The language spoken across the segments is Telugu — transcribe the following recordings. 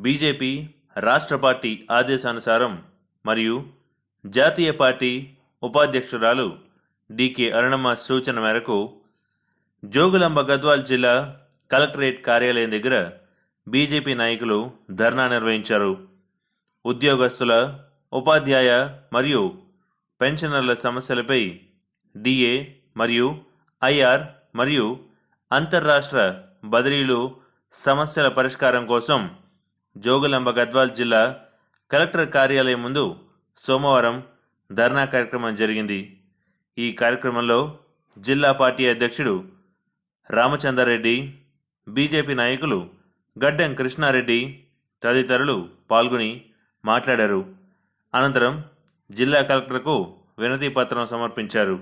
బీజేపీ రాష్ట్ర పార్టీ ఆదేశానుసారం మరియు జాతీయ పార్టీ ఉపాధ్యక్షురాలు డికే అరుణమ్మ సూచన మేరకు జోగులాంబ గద్వాల్ జిల్లా కలెక్టరేట్ కార్యాలయం దగ్గర బీజేపీ నాయకులు ధర్నా నిర్వహించారు. ఉద్యోగస్తుల ఉపాధ్యాయ మరియు పెన్షనర్ల సమస్యలపై డిఏ మరియు ఐఆర్ మరియు అంతర్రాష్ట్ర బదిలీలు సమస్యల పరిష్కారం కోసం జోగులాంబ గద్వాల్ జిల్లా కలెక్టర్ కార్యాలయం ముందు సోమవారం ధర్నా కార్యక్రమం జరిగింది. ఈ కార్యక్రమంలో జిల్లా పార్టీ అధ్యక్షుడు రామచంద్రారెడ్డి బీజేపీ నాయకులు గడ్డం కృష్ణారెడ్డి తదితరులు పాల్గొని మాట్లాడారు. అనంతరం జిల్లా కలెక్టర్కు వినతి పత్రం సమర్పించారు.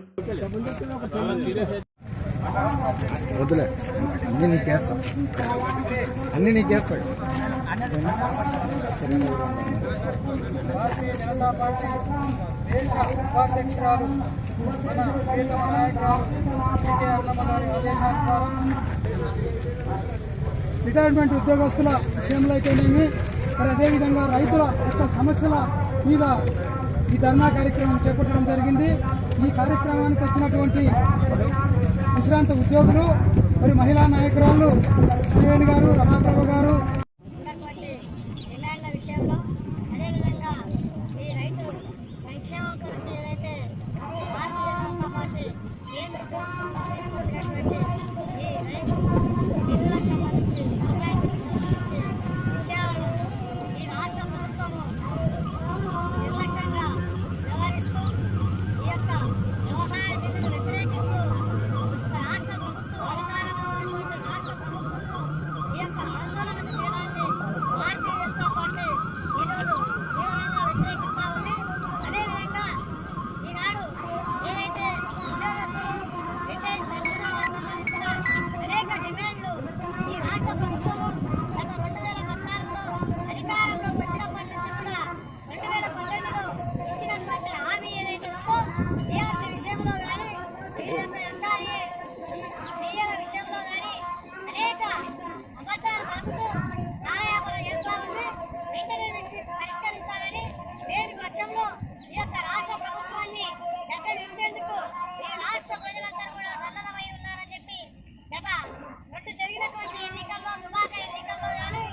వద్దులే. నీకేస్తా. అన్ని నీకేస్తా. భారతీయ జనతా పార్టీ దేశ ఉపాధ్యక్షురాలు మన ప్రియతమ నాయకురాలు అన్నమ్మ గారి ఆదేశానుసారం రిటైర్మెంట్ ఉద్యోగస్తుల విషయంలో అయితేనేమి మరి అదేవిధంగా రైతుల యొక్క సమస్యల మీద ఈ ధర్నా కార్యక్రమం చేపట్టడం జరిగింది. ఈ కార్యక్రమానికి వచ్చినటువంటి విశ్రాంత ఉద్యోగులు మరి మహిళా నాయకురాలు శ్రీవేణి గారు రమాప్రభ గారు Yeah. Ya se me